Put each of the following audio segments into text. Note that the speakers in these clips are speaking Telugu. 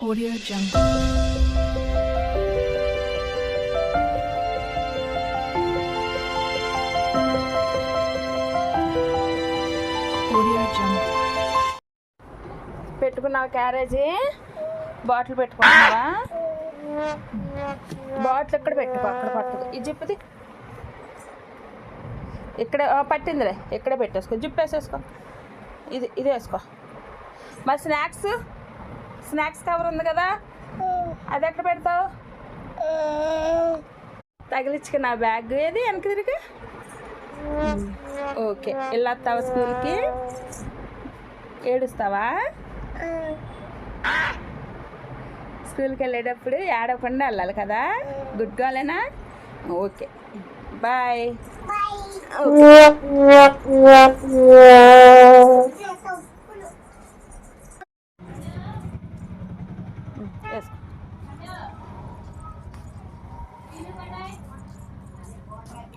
Audio Jungle. పెట్టుకున్నావు క్యారేజీ? బాటిల్ పెట్టుకున్నావా బాటిల్ ఇక్కడ పెట్టుకో అక్కడ పట్టుకో. ఇది జిప్పుది ఇక్కడ పట్టిందిరే పట్టిందిలే. ఇక్కడే పెట్టేసుకో. జిప్ వేసేసుకో. ఇది ఇది వేసుకో. మరి స్నాక్స్? స్నాక్స్ కవర్ ఉంది కదా? అది ఎక్కడ పెడతావు? తగిలించుకున్న బ్యాగ్. ఏది వెనక తిరిగి? ఓకే. వెళ్ళొస్తావా స్కూల్కి. ఏడుస్తావా? స్కూల్కి వెళ్ళేటప్పుడు ఏడవకుండా వెళ్ళాలి కదా? గుడ్ గర్లేనా? ఓకే. బాయ్.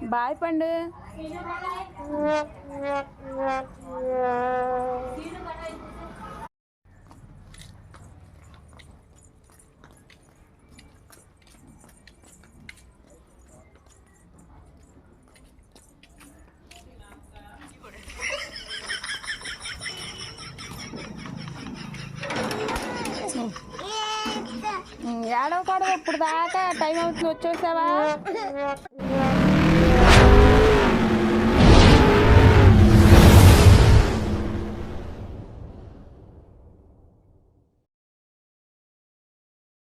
బాయ్ పండు. ఏడవ పడవ ఇప్పుడు దాకా టైం అవుతుంది వచ్చేసావా?